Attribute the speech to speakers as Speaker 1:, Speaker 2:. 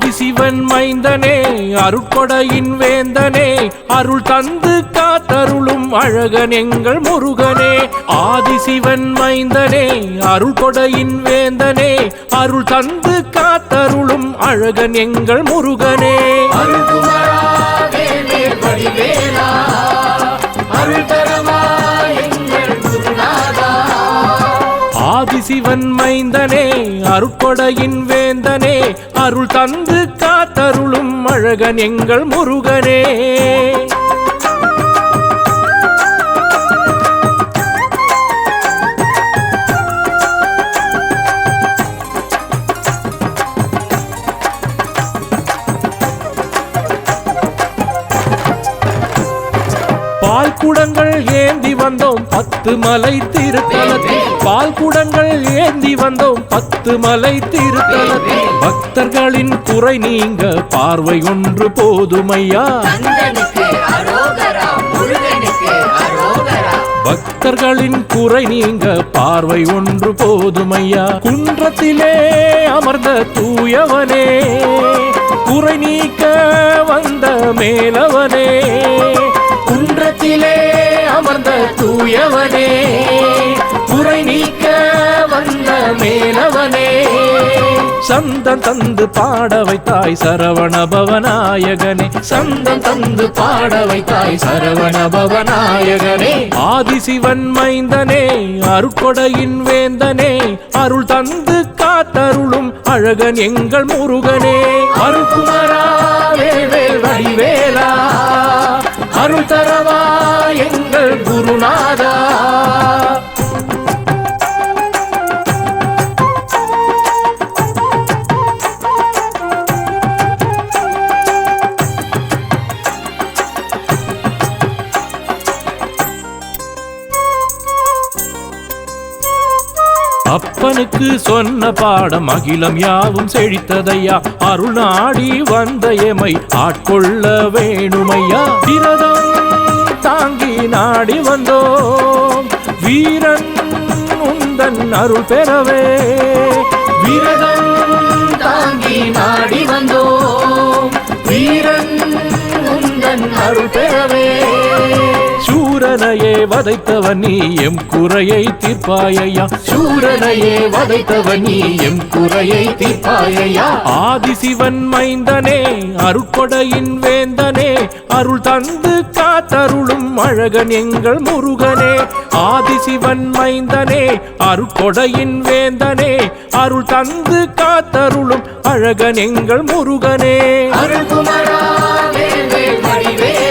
Speaker 1: ஆதிசிவன் மைந்தனே அருட்கொடையின் வேந்தனே. அருள் தந்து காத்தருளும் அழகன் எங்கள் முருகனே. ஆதிசிவன் மைந்தனே அருள்கொடையின் வேந்தனே. அருள் தந்து காத்தருளும் அழகன் எங்கள் முருகனே.
Speaker 2: ஆதி
Speaker 1: சிவன் மைந்தனே அருட்கொடையின் வேந்தனே அருள் தந்து காத்தருளும் அழகன் எங்கள் முருகனே. பால் குடங்கள் ஏந்தி வந்தோம் பத்து மலை திருத்தலத்தில். பால் குடங்கள் ஏந்தி வந்தோம் பத்து மலை திருத்தலத்தில். பக்தர்களின் குறை நீங்க பார்வை ஒன்று போதுமையா? பக்தர்களின் குறை நீங்க பார்வை ஒன்று போதுமையா? குன்றத்திலே அமர்ந்த தூயவனே குறை நீக்க வந்த மேலவனே குன்றத்திலே அமர்ந்த தூயவனே குறை நீக்க வந்த மேலவனே. சந்தம் தந்து பாட வைத்தாய் சரவண பவநாயகனே. சந்தம் தந்து பாட வைத்தாய் சரவண பவநாயகனே. ஆதிசிவன் மைந்தனே அருட்கொடையின் வேந்தனே. அருள் தந்து காத்தருளும் அழகன் எங்கள் முருகனே. அருள்குமரா வேல்வேல் வடிவேலா. அருள் தரவா எங்கள் குருநாதா. அப்பனுக்கு சொன்ன பாடம் அகிலம் யாவும் செழித்ததையா? அருள் நாடி வந்த எமை ஆட்கொள்ள வேணுமையா? திரதா நாடி வந்தோம். வீரன் உந்தன் அருள் பெறவே. விரதம் தாங்கி நாடி வந்தோம். வீரன் உந்தன் அருள் பெறவே. சூரனையே வதைத்தவன் நீ எம் குறையை தீர்ப்பாயையா சூரனையே வதைத்தவன் நீ எம் குறையை தீர்ப்பாயையா ஆதிசிவன் மைந்தனே அருட்கொடையின் வேந்தனே அருள் தந்து காத்தருளும் அழகன் எங்கள் முருகனே. ஆதிசிவன் மைந்தனே அருட்கொடையின் வேந்தனே அருள் தந்து காத்தருளும் அழகன் எங்கள் முருகனே.
Speaker 2: அருள்குமரா வேல்வேல் வடிவேலா